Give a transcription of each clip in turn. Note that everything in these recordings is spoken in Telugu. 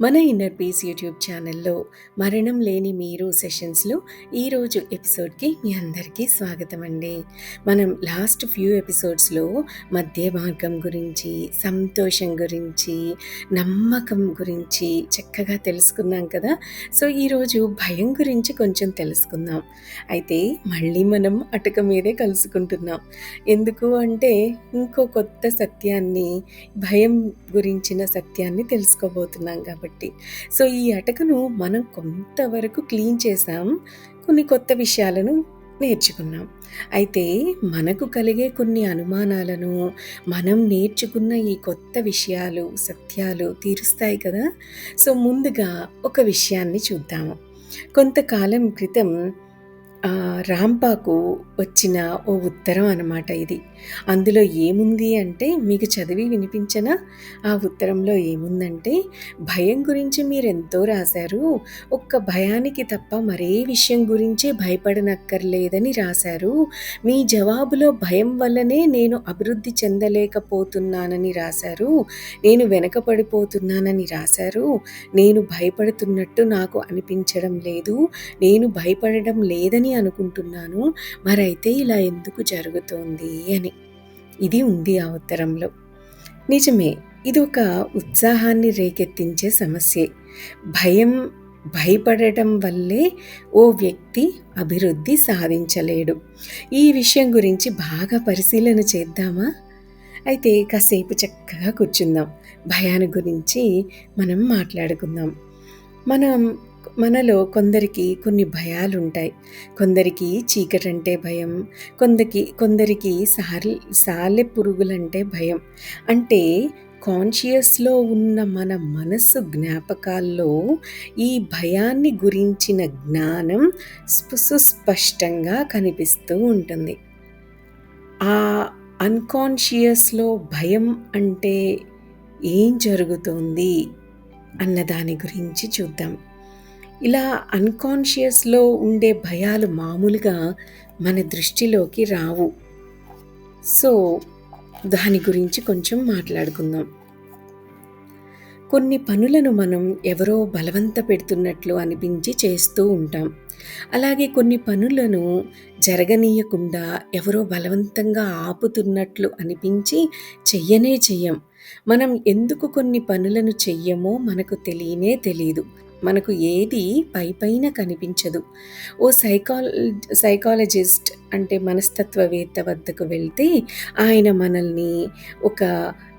మన ఇన్నర్ పీస్ యూట్యూబ్ ఛానల్లో మరణం లేని మీరు సెషన్స్లో ఈరోజు ఎపిసోడ్కి మీ అందరికీ స్వాగతం అండి మనం లాస్ట్ ఫ్యూ ఎపిసోడ్స్లో మధ్య మార్గం గురించి సంతోషం గురించి నమ్మకం గురించి చక్కగా తెలుసుకున్నాం కదా. సో ఈరోజు భయం గురించి కొంచెం తెలుసుకుందాం. అయితే మళ్ళీ మనం అటుక మీదే కలుసుకుంటున్నాం. ఎందుకు అంటే ఇంకో కొత్త సత్యాన్ని భయం గురించిన సత్యాన్ని తెలుసుకోబోతున్నాం కాబట్టి సో ఈ అటకను మనం కొంతవరకు క్లీన్ చేసాం కొన్ని కొత్త విషయాలను నేర్చుకున్నాం. అయితే మనకు కలిగే కొన్ని అనుమానాలను మనం నేర్చుకున్న ఈ కొత్త విషయాలు సత్యాలు తీరుస్తాయి కదా. సో ముందుగా ఒక విషయాన్ని చూద్దాము. కొంతకాలం క్రితం రాంపాకు వచ్చిన ఓ ఉత్తరం అనమాట ఇది. అందులో ఏముంది అంటే మీకు చదివి వినిపించనా ఆ ఉత్తరంలో ఏముందంటే భయం గురించి మీరు ఎంతో రాశారు ఒక్క భయానికి తప్ప మరే విషయం గురించి భయపడనక్కర్లేదని రాశారు మీ జవాబులో భయం వల్లనే నేను అభివృద్ధి చెందలేకపోతున్నానని రాశారు నేను వెనకపడిపోతున్నానని రాశారు నేను భయపడుతున్నట్టు నాకు అనిపించడం లేదు నేను భయపడడం లేదని అనుకుంటున్నాను. మరైతే ఇలా ఎందుకు జరుగుతోంది అని. ఇది ఉంది ఆ ఉత్తరంలో. నిజమే ఇది ఒక ఉత్సాహాన్ని రేకెత్తించే సమస్యే. భయం భయపడటం వల్లే ఓ వ్యక్తి అభివృద్ధి సాధించలేడు. ఈ విషయం గురించి బాగా పరిశీలన చేద్దామా? అయితే కాసేపు చక్కగా కూర్చుందాం. భయాన్ని గురించి మనం మాట్లాడుకుందాం. మనం మనలో కొందరికి కొన్ని భయాలు ఉంటాయి కొందరికి చీకటంటే భయం. కొందరికి కొందరికి సార్ సాలె పురుగులంటే భయం. అంటే కాన్షియస్లో ఉన్న మన మనసు జ్ఞాపకాల్లో ఈ భయాన్ని గురించిన జ్ఞానం సుస్పష్టంగా కనిపిస్తూ ఉంటుంది. ఆ అన్కాన్షియస్లో భయం అంటే ఏం జరుగుతోంది అన్న దాని గురించి చూద్దాం. ఇలా అన్కాన్షియస్లో ఉండే భయాలు మామూలుగా మన దృష్టిలోకి రావు. సో దాని గురించి కొంచెం మాట్లాడుకుందాం. కొన్ని పనులను మనం ఎవరో బలవంత పెడుతున్నట్లు అనిపించి చేస్తూ ఉంటాం. అలాగే కొన్ని పనులను జరగనీయకుండా ఎవరో బలవంతంగా ఆపుతున్నట్లు అనిపించి చెయ్యనే చెయ్యం. మనం ఎందుకు కొన్ని పనులను చెయ్యమో మనకు తెలియనే తెలియదు మనకు ఏది పై పైన కనిపించదు. ఓ సైకాల సైకాలజిస్ట్ అంటే మనస్తత్వవేత్త వద్దకు వెళ్తే ఆయన మనల్ని ఒక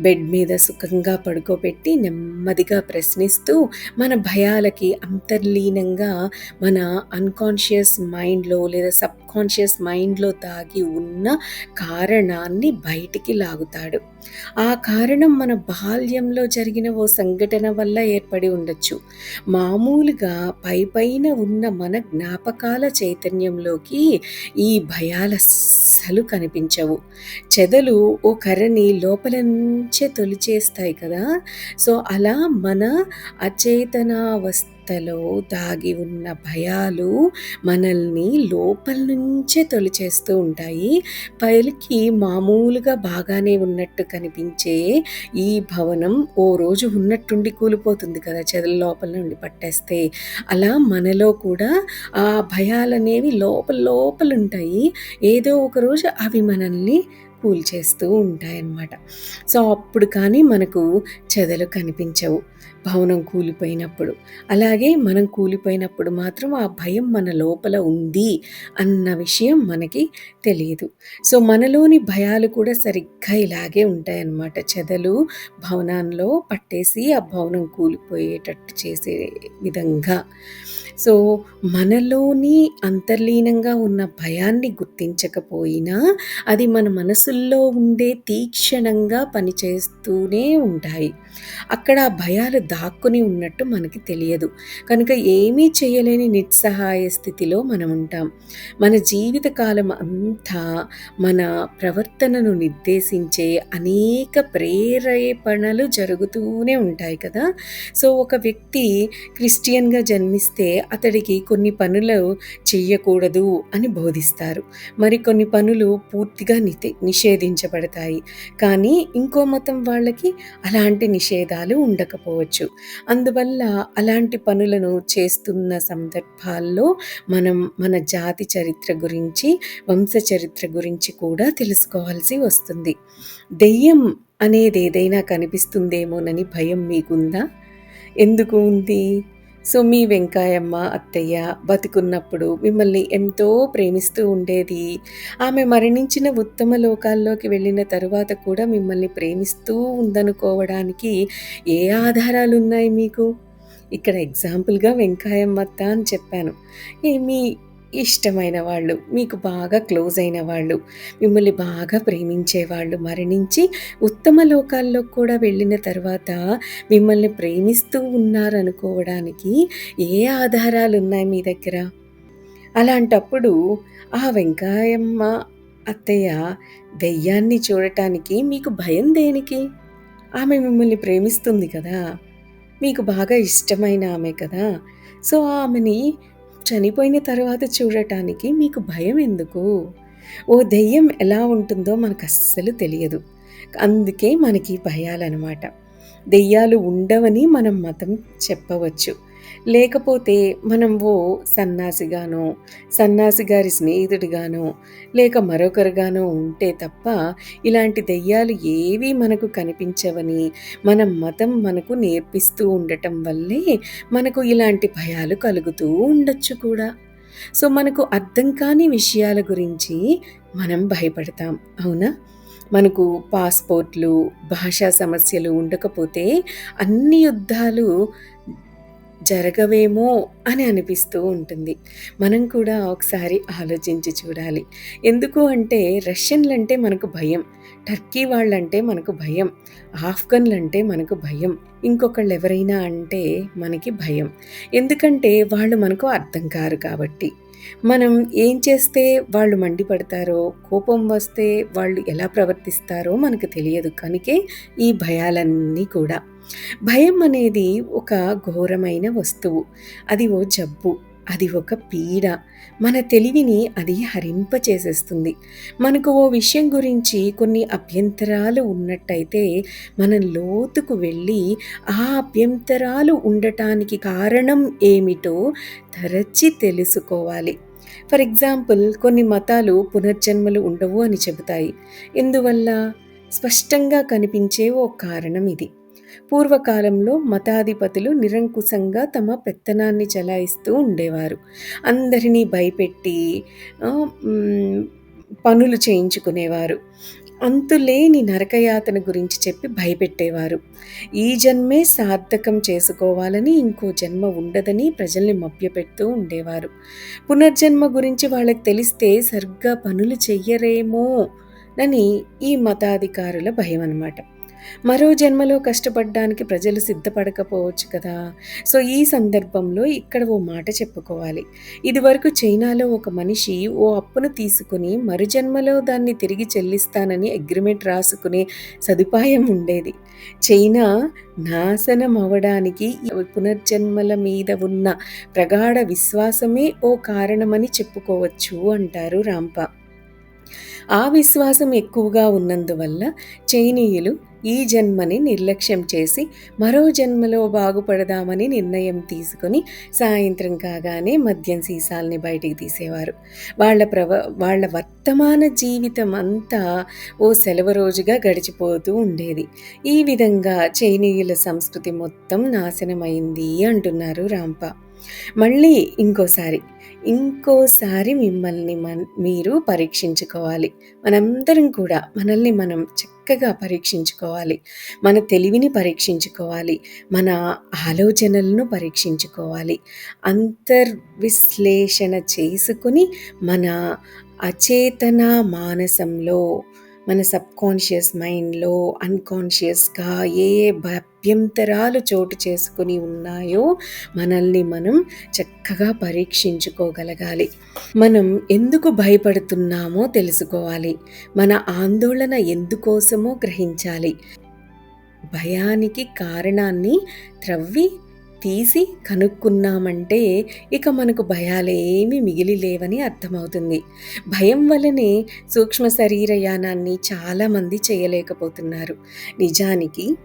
బెడ్ మీద సుఖంగా పడుకోబెట్టి నెమ్మదిగా ప్రశ్నిస్తూ మన భయాలకి అంతర్లీనంగా మన అన్కాన్షియస్ మైండ్లో లేదా సబ్ కాన్షియస్ మైండ్లో దాగి ఉన్న కారణాన్ని బయటికి లాగుతాడు. ఆ కారణం మన బాల్యంలో జరిగిన ఓ సంఘటన వల్ల ఏర్పడి ఉండొచ్చు. మామూలుగా పైపైన ఉన్న మన జ్ఞాపకాల చైతన్యంలోకి ఈ భయ సలు కనిపించవు. చెదలు ఓ కర్రని లోపల నుంచే తొలిచేస్తాయి కదా. సో అలా మన అచేతనావస్థలో దాగి ఉన్న భయాలు మనల్ని లోపల నుంచే తొలిచేస్తూ ఉంటాయి. పైకి మామూలుగా బాగానే ఉన్నట్టు కనిపించే ఈ భవనం ఓ రోజు ఉన్నట్టుండి కూలిపోతుంది కదా చెదల లోపల నుండి పట్టేస్తే. అలా మనలో కూడా ఆ భయాలనేవి లోపల లోపల ఉంటాయి. ఏదో ఒక రోజు అవి మనల్ని కూల్చేస్తూ ఉంటాయన్నమాట. సో అప్పుడు కానీ మనకు చెదలు కనిపించవు. భవనం కూలిపోయినప్పుడు. అలాగే మనం కూలిపోయినప్పుడు మాత్రం ఆ భయం మన లోపల ఉంది అన్న విషయం మనకి తెలియదు. సో మనలోని భయాలు కూడా సరిగ్గా ఇలాగే ఉంటాయన్నమాట. చెదలు భవనంలో పట్టేసి ఆ భవనం కూలిపోయేటట్టు చేసే విధంగా. సో మనలోని అంతర్లీనంగా ఉన్న భయాన్ని గుర్తించకపోయినా అది మన మనసుల్లో ఉండే తీక్షణంగా పనిచేస్తూనే ఉంటాయి. అక్కడ ఆ భయాలు దాక్కుని ఉన్నట్టు మనకి తెలియదు. కనుక ఏమీ చేయలేని నిస్సహాయ స్థితిలో మనం ఉంటాం. మన జీవితకాలం అంతా మన ప్రవర్తనను నిర్దేశించే అనేక ప్రేరేపణలు జరుగుతూనే ఉంటాయి కదా. సో ఒక వ్యక్తి క్రిస్టియన్గా జన్మిస్తే అతడికి కొన్ని పనులు చెయ్యకూడదు అని బోధిస్తారు. మరికొన్ని పనులు పూర్తిగా నితే నిషేధించబడతాయి. కానీ ఇంకో మతం వాళ్ళకి అలాంటి నిషేధాలు ఉండకపోవచ్చు. అందువల్ల అలాంటి పనులను చేస్తున్న సందర్భాల్లో మనం మన జాతి చరిత్ర గురించి వంశ చరిత్ర గురించి కూడా తెలుసుకోవాల్సి వస్తుంది. దెయ్యం అనేది ఏదైనా కనిపిస్తుందేమోనని భయం మీకుందా? ఎందుకు ఉంది? సో మీ వెంకాయమ్మ అత్తయ్య బతికున్నప్పుడు మిమ్మల్ని ఎంతో ప్రేమిస్తూ ఉండేది. ఆమె మరణించిన ఉత్తమ లోకాల్లోకి వెళ్ళిన తరువాత కూడా మిమ్మల్ని ప్రేమిస్తూ ఉందనుకోవడానికి ఏ ఆధారాలు ఉన్నాయి మీకు? ఇక్కడ ఎగ్జాంపుల్గా వెంకాయమ్మ అత్త అని చెప్పాను. మీ ఇష్టమైన వాళ్ళు మీకు బాగా క్లోజ్ అయిన వాళ్ళు మిమ్మల్ని బాగా ప్రేమించే వాళ్ళు మరణించి ఉత్తమ లోకాల్లో కూడా వెళ్ళిన తర్వాత మిమ్మల్ని ప్రేమిస్తూ ఉన్నారనుకోవడానికి ఏ ఆధారాలు ఉన్నాయి మీ దగ్గర? అలాంటప్పుడు ఆ వెంకాయమ్మ అత్తయ్య దెయ్యాన్ని చూడటానికి మీకు భయం దేనికి? ఆమె మిమ్మల్ని ప్రేమిస్తుంది కదా మీకు బాగా ఇష్టమైన ఆమె కదా సో ఆమెని చనిపోయిన తర్వాత చూడటానికి మీకు భయం ఎందుకు? ఓ దెయ్యం ఎలా ఉంటుందో మనకు అస్సలు తెలియదు. అందుకే మనకి భయాలన్నమాట. దెయ్యాలు ఉండవని మనం మతం చెప్పవచ్చు. లేకపోతే మనం ఓ సన్నాసిగానో సన్నాసి గారి స్నేహితుడిగానో లేక మరొకరుగానో ఉంటే తప్ప ఇలాంటి దెయ్యాలు ఏవి మనకు కనిపించవని మన మతం మనకు నేర్పిస్తూ ఉండటం వల్లే మనకు ఇలాంటి భయాలు కలుగుతూ ఉండొచ్చు కూడా. సో మనకు అర్థం కాని విషయాల గురించి మనం భయపడతాం అవునా? మనకు పాస్పోర్ట్లు భాషా సమస్యలు ఉండకపోతే అన్ని యుద్ధాలు జరగవేమో అని అనిపిస్తూ ఉంటుంది. మనం కూడా ఒకసారి ఆలోచించి చూడాలి. ఎందుకు అంటే రష్యన్లు అంటే మనకు భయం. టర్కీ వాళ్ళంటే మనకు భయం. ఆఫ్ఘన్లంటే మనకు భయం. ఇంకొకళ్ళు ఎవరైనా అంటే మనకి భయం. ఎందుకంటే వాళ్ళు మనకు అర్థం కారు కాబట్టి. మనం ఏం చేస్తే వాళ్ళు మండిపడతారో కోపం వస్తే వాళ్ళు ఎలా ప్రవర్తిస్తారో మనకు తెలియదు. కనుకే ఈ భయాలన్నీ కూడా. భయం అనేది ఒక ఘోరమైన వస్తువు. అది ఓ జబ్బు. అది ఒక పీడ. మన తెలివిని అది హరింప చేసేస్తుంది. మనకు ఓ విషయం గురించి కొన్ని అభ్యంతరాలు ఉన్నట్టయితే మనం లోతుకు వెళ్ళి ఆ అభ్యంతరాలు ఉండటానికి కారణం ఏమిటో తరచి తెలుసుకోవాలి. ఫర్ ఎగ్జాంపుల్ కొన్ని మతాలు పునర్జన్మలు ఉండవు అని చెబుతాయి. ఎందువల్ల? స్పష్టంగా కనిపించే ఓ కారణం ఇది. పూర్వకాలంలో మతాధిపతులు నిరంకుశంగా తమ పెత్తనాన్ని చలాయిస్తూ ఉండేవారు. అందరినీ భయపెట్టి పనులు చేయించుకునేవారు. అంతులేని నరకయాతన గురించి చెప్పి భయపెట్టేవారు. ఈ జన్మే సార్థకం చేసుకోవాలని ఇంకో జన్మ ఉండదని ప్రజల్ని మభ్యపెడుతూ ఉండేవారు. పునర్జన్మ గురించి వాళ్ళకి తెలిస్తే సరిగ్గా పనులు చెయ్యరేమో అని ఈ మతాధికారుల భయం అన్నమాట మరో జన్మలో కష్టపడడానికి ప్రజలు సిద్ధపడకపోవచ్చు కదా. సో ఈ సందర్భంలో ఇక్కడ ఓ మాట చెప్పుకోవాలి. ఇదివరకు చైనాలో ఒక మనిషి ఓ అప్పును తీసుకుని మరు జన్మలో దాన్ని తిరిగి చెల్లిస్తానని అగ్రిమెంట్ రాసుకునే సదుపాయం ఉండేది. చైనా నాశనం అవడానికి పునర్జన్మల మీద ఉన్న ప్రగాఢ విశ్వాసమే ఓ కారణమని చెప్పుకోవచ్చు అంటారు రాంప. ఆ విశ్వాసం ఎక్కువగా ఉన్నందువల్ల చైనీయులు ఈ జన్మని నిర్లక్ష్యం చేసి మరో జన్మలో బాగుపడదామని నిర్ణయం తీసుకుని సాయంత్రం కాగానే మద్యం సీసాల్ని బయటికి తీసేవారు. వాళ్ళ ప్రవ వాళ్ళ వర్తమాన జీవితం అంతా ఓ సెలవు రోజుగా గడిచిపోతూ ఉండేది. ఈ విధంగా చైనీయుల సంస్కృతి మొత్తం నాశనమైంది అంటున్నారు రాంప. మళ్ళీ ఇంకోసారి ఇంకోసారి మిమ్మల్ని మన మీరు పరీక్షించుకోవాలి. మనందరం కూడా మనల్ని మనం చక్కగా పరీక్షించుకోవాలి. మన తెలివిని పరీక్షించుకోవాలి. మన ఆలోచనలను పరీక్షించుకోవాలి. అంతర్విశ్లేషణ చేసుకుని మన అచేతన మానసంలో మన సబ్కాన్షియస్ మైండ్లో అన్కాన్షియస్గా ఏ అభ్యంతరాలు చోటు చేసుకుని ఉన్నాయో మనల్ని మనం చక్కగా పరీక్షించుకోగలగాలి. మనం ఎందుకు భయపడుతున్నామో తెలుసుకోవాలి. మన ఆందోళన ఎందుకోసమో గ్రహించాలి. భయానికి కారణాన్ని త్రవ్వి తీసి కనుక్కున్నామంటే ఇక మనకు భయాలేమీ మిగిలి లేవని అర్థమవుతుంది. భయం వల్లనే సూక్ష్మ శరీరయానాన్ని చాలామంది చేయలేకపోతున్నారు. నిజానికి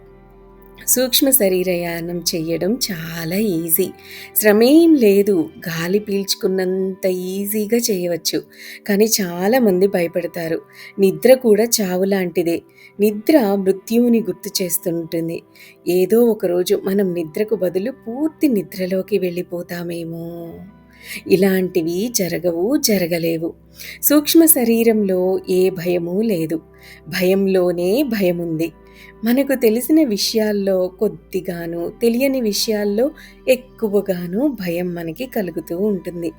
సూక్ష్మ శరీరయానం చేయడం చాలా ఈజీ. శ్రమేం లేదు గాలి పీల్చుకున్నంత ఈజీగా చేయవచ్చు. కానీ చాలామంది భయపడతారు. నిద్ర కూడా చావు లాంటిదే. నిద్ర మృత్యువుని గుర్తు చేస్తుంటుంది. ఏదో ఒకరోజు మనం నిద్రకు బదులు పూర్తి నిద్రలోకి వెళ్ళిపోతామేమో. ఇలాంటివి జరగవు జరగలేవు. సూక్ష్మ శరీరంలో ఏ భయమూ లేదు. భయంలోనే భయముంది. మనకు తెలిసిన విషయాల్లో కొద్దిగాను తెలియని విషయాల్లో ఎక్కువగాను భయం మనకి కలుగుతూ ఉంటుంది.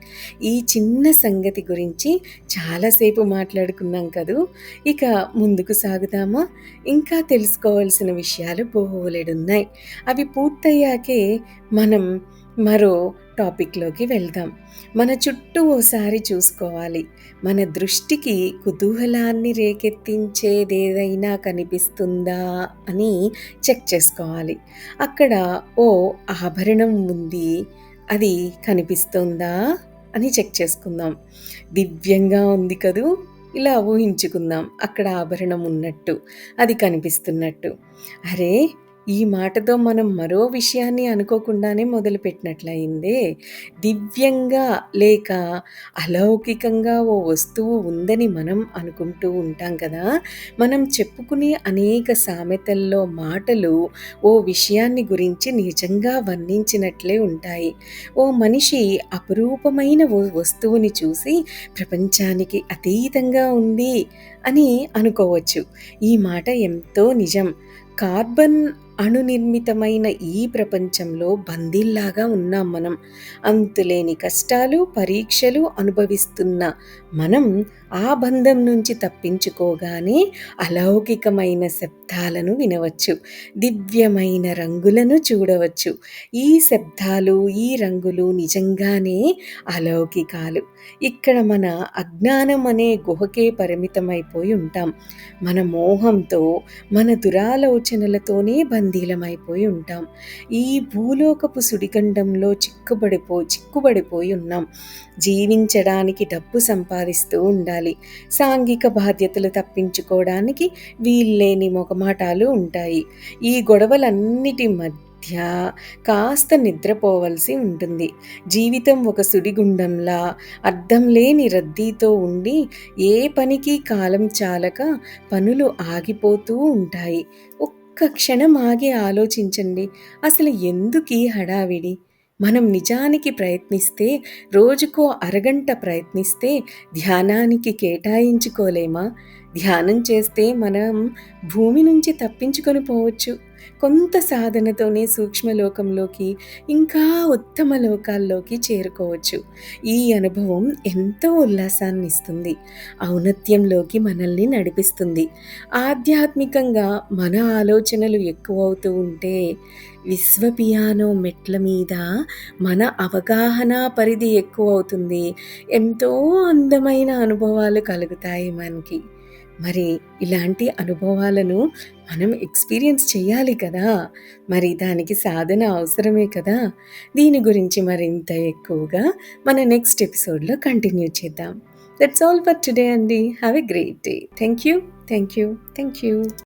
ఈ చిన్న సంగతి గురించి చాలాసేపు మాట్లాడుకున్నాం కదూ? ఇక ముందుకు సాగుదామా? ఇంకా తెలుసుకోవాల్సిన విషయాలు బోలెడున్నాయి. అవి పూర్తయ్యాకే మనం మరో టాపిక్లోకి వెళ్దాం. మన చుట్టూ ఓసారి చూసుకోవాలి. మన దృష్టికి కుతూహలాన్ని రేకెత్తించేదేదైనా కనిపిస్తుందా అని చెక్ చేసుకోవాలి. అక్కడ ఓ ఆభరణం ఉంది. అది కనిపిస్తుందా అని చెక్ చేసుకుందాం. దివ్యంగా ఉంది కదూ? ఇలా ఊహించుకుందాం. అక్కడ ఆభరణం ఉన్నట్టు. అది కనిపిస్తున్నట్టు. అరే ఈ మాటతో మనం మరో విషయాన్ని అనుకోకుండానే మొదలుపెట్టినట్లయిందే. దివ్యంగా లేక అలౌకికంగా ఓ వస్తువు ఉందని మనం అనుకుంటూ ఉంటాం కదా. మనం చెప్పుకునే అనేక సామెతల్లో మాటలు ఓ విషయాన్ని గురించి నిజంగా వర్ణించినట్లే ఉంటాయి. ఓ మనిషి అపురూపమైన ఓ వస్తువుని చూసి ప్రపంచానికి అతీతంగా ఉంది అని అనుకోవచ్చు. ఈ మాట ఎంతో నిజం. కార్బన్ అణునిర్మితమైన ఈ ప్రపంచంలో బందీల్లాగా ఉన్నాం మనం. అంతులేని కష్టాలు పరీక్షలు అనుభవిస్తున్న మనం ఆ బంధం నుంచి తప్పించుకోగానే అలౌకికమైన శబ్దాలను వినవచ్చు దివ్యమైన రంగులను చూడవచ్చు. ఈ శబ్దాలు ఈ రంగులు నిజంగానే అలౌకికాలు. ఇక్కడ మన అజ్ఞానం అనే గుహకే పరిమితమైపోయి ఉంటాం. మన మోహంతో మన దురాలోచనలతోనే బందీలమైపోయి ఉంటాం. ఈ భూలోకపు సుడిగండంలో చిక్కుబడిపో చిక్కుబడిపోయి ఉన్నాం. జీవించడానికి డబ్బు సంపాదిస్తూ ఉండాలి. సాంఘిక బాధ్యతలు తప్పించుకోవడానికి వీల్లేని మొగమాటాలు ఉంటాయి. ఈ గొడవలన్నిటి మధ్య కాస్త నిద్రపోవలసి ఉంటుంది. జీవితం ఒక సుడిగుండంలా అర్థం లేని రద్దీతో ఉండి ఏ పనికి కాలం చాలక పనులు ఆగిపోతూ ఉంటాయి. ఒక్క క్షణం ఆగి ఆలోచించండి. అసలు ఎందుకు ఈ హడావిడి? మనం నిజానికి ప్రయత్నిస్తే రోజుకో అరగంట ప్రయత్నిస్తే ధ్యానానికి కేటాయించుకోలేమా? ధ్యానం చేస్తే మనం భూమి నుంచి తప్పించుకొని పోవచ్చు. కొంత సాధనతోనే సూక్ష్మలోకంలోకి ఇంకా ఉత్తమ లోకాల్లోకి చేరుకోవచ్చు. ఈ అనుభవం ఎంతో ఉల్లాసాన్ని ఇస్తుంది ఔన్నత్యంలోకి మనల్ని నడిపిస్తుంది. ఆధ్యాత్మికంగా మన ఆలోచనలు ఎక్కువ అవుతూ ఉంటే విశ్వ పియానో మెట్ల మీద మన అవగాహన పరిధి ఎక్కువ అవుతుంది ఎంతో అందమైన అనుభవాలు కలుగుతాయి మనకి. మరి ఇలాంటి అనుభవాలను మనం ఎక్స్పీరియన్స్ చేయాలి కదా. మరి దానికి సాధన అవసరమే కదా. దీని గురించి మరింత ఎక్కువగా మన నెక్స్ట్ ఎపిసోడ్లో కంటిన్యూ చేద్దాం. దట్స్ ఆల్ ఫర్ టుడే అండి. Have a great day thank you thank you thank you